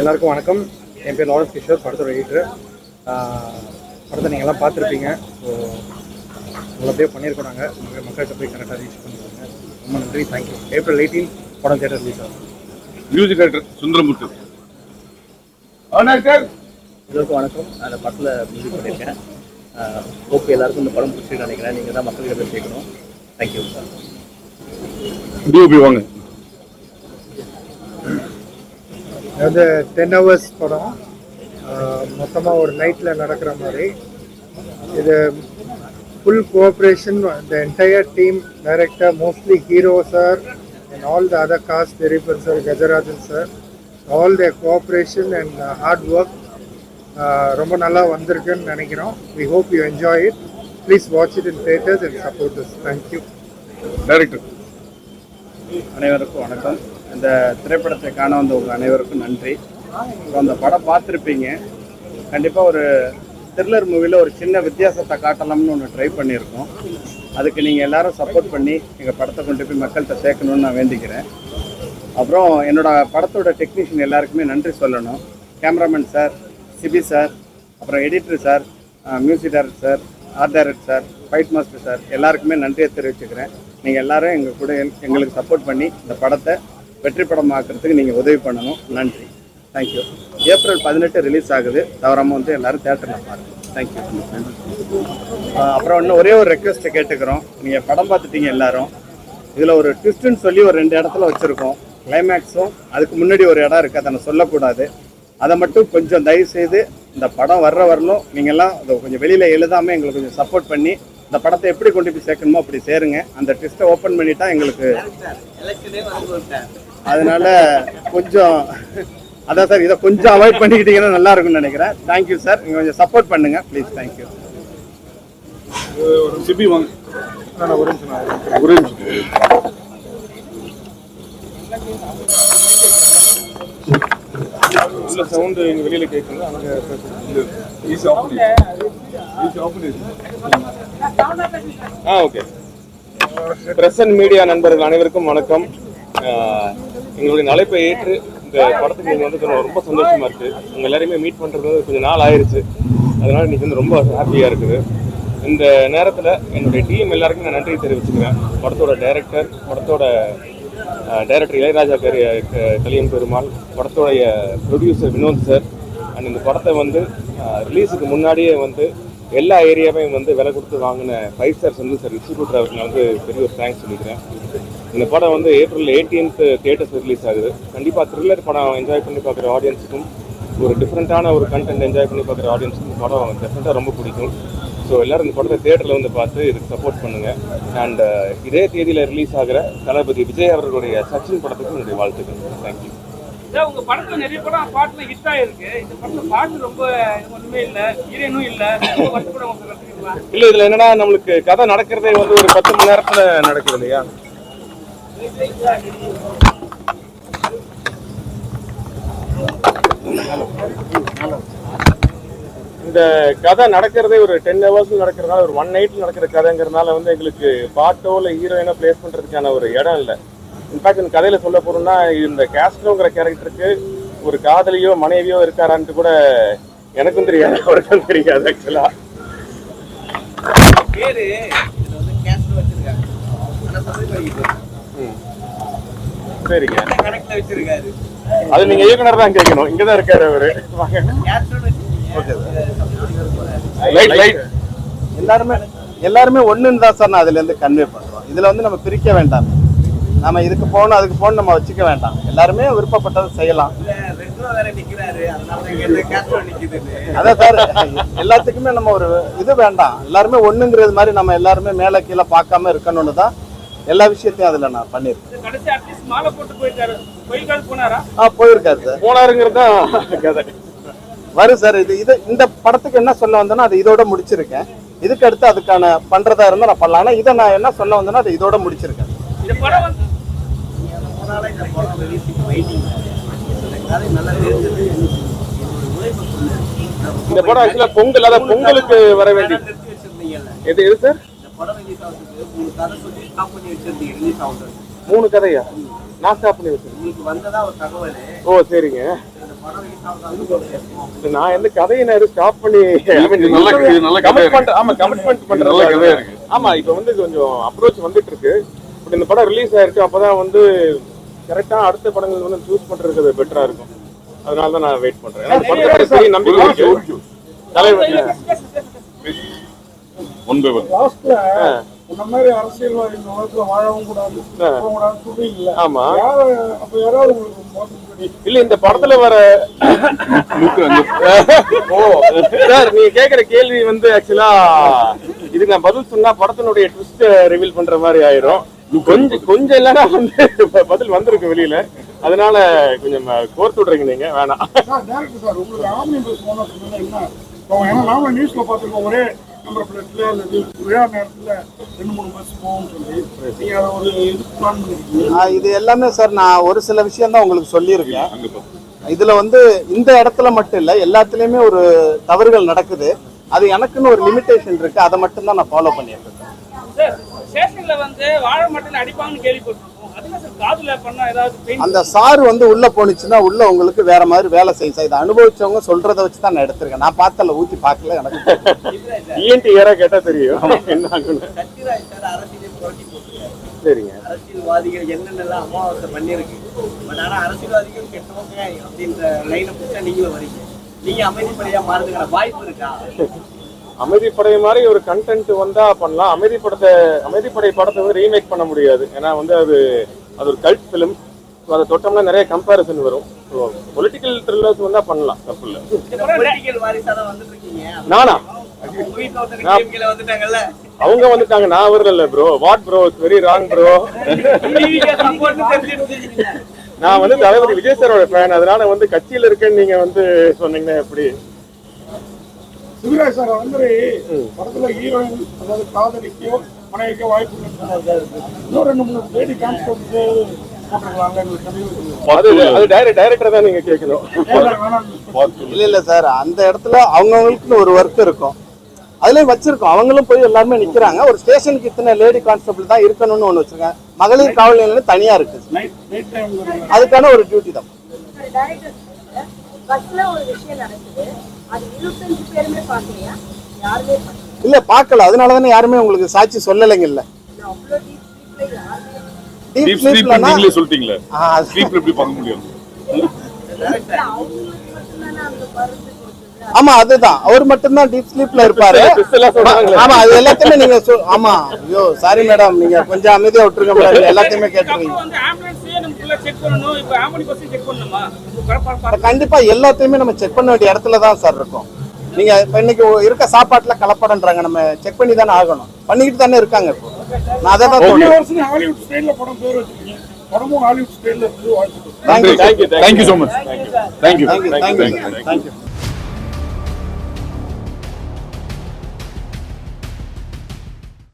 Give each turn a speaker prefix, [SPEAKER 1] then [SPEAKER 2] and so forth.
[SPEAKER 1] எல்லாருக்கும் வணக்கம். என் பேர் லாரன்ஸ் கிஷோர் படத்தோட எடிட்டர் படத்தை நீங்கள் எல்லாம் பார்த்துருப்பீங்க ஸோ நல்லபடியாக பண்ணியிருக்கோம் நாங்கள் உங்கள் மக்கள்கிட்ட போய் கரெக்டாக ரீச் பண்ணிருக்கோங்க ரொம்ப நன்றி. தேங்க்யூ ஏப்ரல் எயிட்டீன் படம் தேட்டர் ரிலீஸ் ஆகும்
[SPEAKER 2] மியூசிக் டைரக்டர் சுந்தரமுத்து
[SPEAKER 3] எல்லோருக்கும் வணக்கம். நான் அந்த படத்தில் மியூசிக் பண்ணியிருக்கேன். ஓகே எல்லாருக்கும் இந்த படம் பிடிச்சிருக்கு நினைக்கிறேன். நீங்கள் தான் மக்கள்கிட்ட போய் சேர்க்கணும் தேங்க்யூ சார்
[SPEAKER 2] டிஓபி வாங்க.
[SPEAKER 4] அதாவது டென் ஹவர்ஸ் படம். மொத்தமாக ஒரு நைட்டில் நடக்கிற மாதிரி. இது full cooperation the entire team director mostly hero sir and all the other cast Triban sir Gajarajan sir all the cooperation and hard work ரொம்ப நல்லா வந்திருக்குன்னு நினைக்கிறோம். We hope you enjoy it please watch it in theatres and support this thank you
[SPEAKER 2] director
[SPEAKER 5] அனைவருக்கும் வணக்கம். இந்த திரைப்படத்தை காண வந்த உங்கள் அனைவருக்கும் நன்றி. இப்போ அந்த படம் பார்த்துருப்பீங்க. கண்டிப்பாக ஒரு த்ரில்லர் மூவியில் ஒரு சின்ன வித்தியாசத்தை காட்டலாம்னு ஒன்று ட்ரை பண்ணியிருக்கோம். அதுக்கு நீங்கள் எல்லாரும் சப்போர்ட் பண்ணி எங்கள் படத்தை கொண்டு போய் மக்கள்கிட்ட சேர்க்கணும்னு நான் வேண்டிக்கிறேன். அப்புறம் என்னோட படத்தோட டெக்னீஷியன் எல்லாருக்குமே நன்றி சொல்லணும். கேமராமேன் சார் சிபி சார் அப்புறம் editor sir music director sir art director sir fight master sir எல்லாருக்குமே நன்றியை தெரிவிச்சுக்கிறேன். நீங்கள் எல்லோரும் எங்கள் கூட எங்களுக்கு சப்போர்ட் பண்ணி இந்த படத்தை வெற்றி படமாக்குறதுக்கு நீங்கள் உதவி பண்ணணும். நன்றி. தேங்க்யூ ஏப்ரல் பதினெட்டு ரிலீஸ் ஆகுது. தவறாமல் வந்து எல்லோரும் தேட்டரில் பாருங்கள் தேங்க்யூ அப்புறம் இன்னும் ஒரே ஒரு ரெக்வெஸ்ட்டை கேட்டுக்கிறோம். நீங்கள் படம் பார்த்துட்டீங்க எல்லாரும். இதில் ஒரு ட்விஸ்ட்டுன்னு சொல்லி ஒரு ரெண்டு இடத்துல வச்சுருக்கோம். கிளைமேக்ஸும் அதுக்கு முன்னாடி ஒரு இடம் இருக்குது அதை நான் சொல்லக்கூடாது. அதை மட்டும் கொஞ்சம் தயவு செய்து இந்த படம் வர்ற வரலும் நீங்கள்லாம் அதை கொஞ்சம் வெளியில் எழுதாமல் எங்களுக்கு கொஞ்சம் சப்போர்ட் பண்ணி இந்த படத்தை எப்படி கொண்டு போய் சேர்க்கணுமோ அப்படி சேருங்க. அந்த ட்விஸ்ட்டை ஓப்பன் பண்ணிட்டா எங்களுக்கு அதனால கொஞ்சம் அதான் சார் இதை கொஞ்சம் அவாய்ட் பண்ணிக்கிட்டீங்கன்னா நல்லா இருக்கும்னு நினைக்கிறேன் தேங்க்யூ சார் நீங்கள் கொஞ்சம் சப்போர்ட் பண்ணுங்க. ப்ளீஸ் தேங்க்யூ
[SPEAKER 2] சிபி வாங்க.
[SPEAKER 1] ஒரு நிமிஷம்
[SPEAKER 2] ஒரே நிமிஷம்
[SPEAKER 1] இல்லை சவுண்டு எங்கள் வெளியில் கேட்குது அங்கே
[SPEAKER 2] ஈஸி ஆஃப் பண்ணி. ஈஸி ஆஃப் பண்ணி
[SPEAKER 6] ஆ ஓகே பிரஸ் அண்ட் மீடியா நண்பர்கள் அனைவருக்கும் வணக்கம். எங்களுடைய அழைப்பை ஏற்று இந்த படத்துக்கு நீங்கள் வந்து ரொம்ப சந்தோஷமா இருக்கு. உங்க எல்லாரையுமே மீட் பண்றது வந்து கொஞ்சம் நாள் ஆயிருச்சு. அதனால இன்றைக்கி வந்து ரொம்ப ஹாப்பியா இருக்குது. இந்த நேரத்தில் என்னுடைய டீம் எல்லாருக்கும் நான் நன்றி தெரிவிச்சுக்கிறேன். படத்தோட டைரக்டர் படத்தோட டைரக்டர் இளையராஜா கரி க- கலியன் பெருமாள் படத்தோடைய ப்ரொடியூசர் வினோத் சார் அண்ட் இந்த படத்தை வந்து ரிலீஸுக்கு முன்னாடியே வந்து எல்லா ஏரியாவையும் வந்து விலை கொடுத்து வாங்கின ஃபைவ் ஸ்டார் வந்து சார் டிஸ்ட்ரிபியூட்டர் அவருக்கு நான் வந்து பெரிய ஒரு தேங்க்ஸ் சொல்லிக்கிறேன். இந்த படம் வந்து ஏப்ரல் எயிட்டீன்த் தியேட்டர்ஸ் ரிலீஸ் ஆகுது. கண்டிப்பாக த்ரில்லர் படம் என்ஜாய் பண்ணி பார்க்குற ஆடியன்ஸுக்கும் ஒரு டிஃப்ரெண்ட்டான ஒரு கண்டென்ட் என்ஜாய் பண்ணி பார்க்குற ஆடியன்ஸுக்கும் படம் டெஃபினட்டாக ரொம்ப பிடிக்கும். ஸோ எல்லாரும் இந்த படத்தை தியேட்டரில் வந்து பார்த்து இதுக்கு சப்போர்ட் பண்ணுங்கள் அண்ட் இதே தேதியில் ரிலீஸ் ஆகிற தளபதி விஜய் அவர்களுடைய சச்சின் படத்துக்கு என்னுடைய வாழ்த்துக்கள். தேங்க்யூ
[SPEAKER 7] உங்க படத்துல நிறைய படம் பாட்டுல ஹிட் ஆயிருக்கு. இந்த படத்துல பாட்டு ரொம்ப ஒண்ணுமே இல்ல ஹீரோயினும் இல்ல.
[SPEAKER 6] இல்லை இதில் என்னன்னா நம்மளுக்கு கதை நடக்கிறதே வந்து ஒரு பத்து மணி நேரத்தில் நடக்குது இல்லையா? இந்த கதை நடக்கிறதே ஒரு டென் ஹவர்ஸ் நடக்கிறதுனால ஒரு ஒன் நைட்ல நடக்கிற கதைங்கிறதுனால வந்து எங்களுக்கு பாட்டோ இல்லை ஹீரோயினோ பிளேஸ் பண்றதுக்கான ஒரு இடம் இல்லை. இன்ஃபேக்ட் இந்த கதையில சொல்ல போறோம்னா இந்த கேஸ்ட்ரோங்கிற கேரக்டருக்கு ஒரு காதலியோ மனைவியோ இருக்காரான்ட்டு கூட எனக்கும் தெரியாது அவருக்கும் தெரியாது ஆக்சுவலா
[SPEAKER 3] பேரு இதுல வந்து கேஸ்ட் வச்சிருக்காங்க ஆனா தமிழ்
[SPEAKER 6] சரிங்க. அது நீங்க இயக்குனர் தான் கேட்கணும் இங்கதான் இருக்காரு அவரு. வாங்க லைட் லைட்
[SPEAKER 5] எல்லாருமே எல்லாருமே ஒன்றுன்னு தான் சார் நான் அதுலேருந்து கன்வே பண்ணுறோம் இதில் வந்து நம்ம பிரிக்க வேண்டாம். நம்ம இதுக்கு போகணும் அதுக்கு போகணும் நம்ம வச்சுக்க வேண்டாம். எல்லாருமே விருப்பப்பட்டதை செய்யலாம். அதான் சார் எல்லாத்துக்குமே நம்ம ஒரு இது வேண்டாம். எல்லாருமே ஒண்ணுங்கிறது மாதிரி நம்ம எல்லாருமே மேலே கீழே பார்க்காம இருக்கணும்னு தான் எல்லா விஷயத்தையும் அதில் நான்
[SPEAKER 7] போனாரா?
[SPEAKER 5] ஆ போயிருக்காரு சார்.
[SPEAKER 6] போனாருங்கிறது தான் கதை.
[SPEAKER 5] வரும் சார். இது இது இந்த படத்துக்கு என்ன சொல்ல வந்தேன்னா அது இதோட முடிச்சிருக்கேன். இதுக்கு அடுத்து அதுக்கான பண்றதா இருந்தா நான் பண்ணலாம். ஆனா இதை நான் என்ன சொல்ல வந்தேன்னா அது இதோட முடிச்சிருக்கேன்.
[SPEAKER 7] இந்த படம்
[SPEAKER 6] ஆக்சுவலா பொங்கல் அதாவது பொங்கலுக்கு வர வேண்டிய எது எது சார்?
[SPEAKER 3] படம் ரிலீஸ் ஆகுறதுக்கு உங்களுக்கு கதை சொல்லி ஸ்டாப் பண்ணி வச்சிருந்தீங்க ரிலீஸ் ஆகுறது
[SPEAKER 6] மூணு கதையா? நான் ஸ்டாப் பண்ணி வச்சிருக்கேன்
[SPEAKER 3] உங்களுக்கு வந்ததா ஒரு தகவல்?
[SPEAKER 6] ஓ சரிங்க. நான் எந்த கதையை நான் ஸ்டாப் பண்ணி கமிட். பண்ற ஆமா கமிட்மெண்ட்
[SPEAKER 8] இது நல்ல கதையா இருக்கு.
[SPEAKER 6] ஆமா இப்போ வந்து கொஞ்சம் அப்ரோச் வந்துட்டு இருக்கு பட் இந்த படம் ரிலீஸ் ஆயிருக்கு அப்பதான் வந்து கரெக்டா அடுத்த படங்கள் வந்து சூஸ் பண்றது பெட்டரா இருக்கும். அதனால தான் நான் வெயிட் பண்றேன். தலைவர்
[SPEAKER 8] ஒன் பை ஒன்
[SPEAKER 9] லாஸ்ட்ல இந்த மாதிரி அரசியல்வாதி இந்த உலகத்துல வாழவும் கூடாது கூடாது சொல்றீங்கல்ல
[SPEAKER 6] ஆமா.
[SPEAKER 9] அப்ப யாராவது உங்களுக்கு மோசம் பண்ணி
[SPEAKER 6] இல்ல இந்த படத்துல வர ஓ சார் நீங்க கேக்குற கேள்வி வந்து ஆக்சுவலா இதுக்கு நான் பதில் சொன்னா படத்தினுடைய ட்விஸ்ட் ரிவீல் பண்ற மாதிரி ஆயிரும். கொஞ்சம் கொஞ்சம் இல்லைன்னா வந்து பதில் வந்திருக்கு வெளியில. அதனால கொஞ்சம் கோர்த்து விடுறீங்க நீங்க வேணாம்.
[SPEAKER 9] சார் டேரக்டர் சார் உங்களுக்கு ஆம்னி பஸ் போனா சொன்னா என்ன இப்போ ஏன்னா நாம நியூஸ்ல பார்த்துருக்கோம் ஒரே நம்பர் பிளேட்ல அல்லது விழா நேரத்துல ரெண்டு மூணு பஸ் போகும்னு சொல்லி அதை ஒரு இது பிளான் பண்ணிருக்கீங்க.
[SPEAKER 5] இது எல்லாமே சார் நான் ஒரு சில விஷயம் தான் உங்களுக்கு சொல்லியிருக்கேன். இதுல வந்து இந்த இடத்துல மட்டும் இல்ல எல்லாத்துலயுமே ஒரு தவறுகள் நடக்குது. அது எனக்குன்னு ஒரு லிமிட்டேஷன் இருக்கு. அதை மட்டும் தான் நான் ஃபாலோ பண்ணிட்டு இருக்கேன்
[SPEAKER 7] சார் ஸ்டேஷன்ல வந்து வாழை மட்டையில அடிப்பாங்கன்னு கேள்விப்பட்டிருக்கோம். அதுல சார் காதுல பண்ணா ஏதாவது பெயின்
[SPEAKER 5] அந்த சார் வந்து உள்ள போனுச்சுன்னா உள்ள உங்களுக்கு வேற மாதிரி வேலை செய்யும். சார் இதை அனுபவிச்சவங்க சொல்றதை வச்சு தான் நான் எடுத்திருக்கேன். நான் பார்த்தல ஊத்தி பார்க்கல எனக்கு
[SPEAKER 6] இஎன்டி ஏரா கேட்டா தெரியும். என்ன சரிங்க.
[SPEAKER 3] அரசியல்வாதிகள் என்னென்னலாம் அமாவாசை பண்ணியிருக்கு. பட் ஆனா அரசியல்வாதிகள் கெட்டவங்க அப்படின்ற லைனை பிடிச்சா நீங்களும் வரீங்க. நீங்க அமைதிப்படையா மாறுதுக்கான வாய்ப்பு இருக்கா?
[SPEAKER 6] அமைதிப்படை மாதிரி ஒரு கண்டென்ட் வந்தா பண்ணலாம். அமைதிப்படத்தை அமைதிப்படை படத்தை வந்து ரீமேக் பண்ண முடியாது. ஏன்னா வந்து அது அது ஒரு கல்ட் ஃபிலிம் அதை தொட்டோம்னா நிறைய கம்பேரிசன் வரும். பொலிட்டிக்கல் த்ரில்லர்ஸ் வந்தா பண்ணலாம். தப்பு இல்லை. நானா? அவங்க வந்துட்டாங்க. நான் வரல bro what bro very wrong bro நான் வந்து தளபதி விஜய் சாரோட ஃபேன் அதனால வந்து கட்சியில இருக்கேன்னு நீங்க வந்து சொன்னீங்கன்னா எப்படி?
[SPEAKER 9] சிவராஜ் சார் வந்து படத்துல ஹீரோயின் அதாவது காதலிக்கோ மனைவிக்கோ வாய்ப்பு இன்னும் ரெண்டு மூணு
[SPEAKER 6] நீங்க கேட்கணும்.
[SPEAKER 9] வேணாம்
[SPEAKER 5] இல்ல இல்ல சார் அந்த இடத்துல அவங்கவுங்களுக்குன்னு ஒரு ஒர்க் இருக்கும். அதுலயும் வச்சிருக்கோம். அவங்களும் போய் எல்லாருமே நிக்கிறாங்க. ஒரு ஸ்டேஷனுக்கு இத்தனை லேடி கான்ஸ்டபிள் தான் இருக்கணும்னு ஒண்ணு வச்சிருக்காங்க மகளிர் காவல் நிலையம் தனியா இருக்கு.
[SPEAKER 9] நைட் நைட் டைம்
[SPEAKER 5] அதுக்கான ஒரு டியூட்டி தான். இல்ல பார்க்கல அதனால தானே யாருமே உங்களுக்கு சாட்சி சொல்லலைங்க இல்ல.
[SPEAKER 2] டீப் ஸ்லீப்ல
[SPEAKER 8] நீங்களே சொல்லிட்டீங்களே. எப்படி பார்க்க முடியும்?
[SPEAKER 5] ஆமா அதுதான். அவர் மட்டும்தான் டீப் ஸ்லீப்ல இருப்பாரு. ஆமா அது எல்லாத்தையுமே நீங்க ஆமா. ஐயோ சாரி மேடம் நீங்க கொஞ்சம் அமைதியா விட்டுருங்க மேடம் எல்லாத்தையுமே கேட்டுருவீங்க கண்டிப்பா எல்லாத்தையுமே நம்ம செக் பண்ண வேண்டிய இடத்துல தான் சார் இருக்கும். நீங்க இப்ப இன்னைக்கு இருக்க சாப்பாட்டுல கலப்படன்றாங்க நம்ம செக் பண்ணி தானே ஆகணும். பண்ணிக்கிட்டு தானே இருக்காங்க இப்போ. நான் அதை தான் சொல்றேன்.
[SPEAKER 9] ஹாலிவுட் ஸ்டைல்ல படம் பேர் வச்சிருக்கீங்க. படமும் ஹாலிவுட் ஸ்டைல்ல இருக்கு வாழ்த்துக்கள்
[SPEAKER 5] thank you
[SPEAKER 6] thank you
[SPEAKER 8] thank you so much thank you
[SPEAKER 5] thank you thank you thank you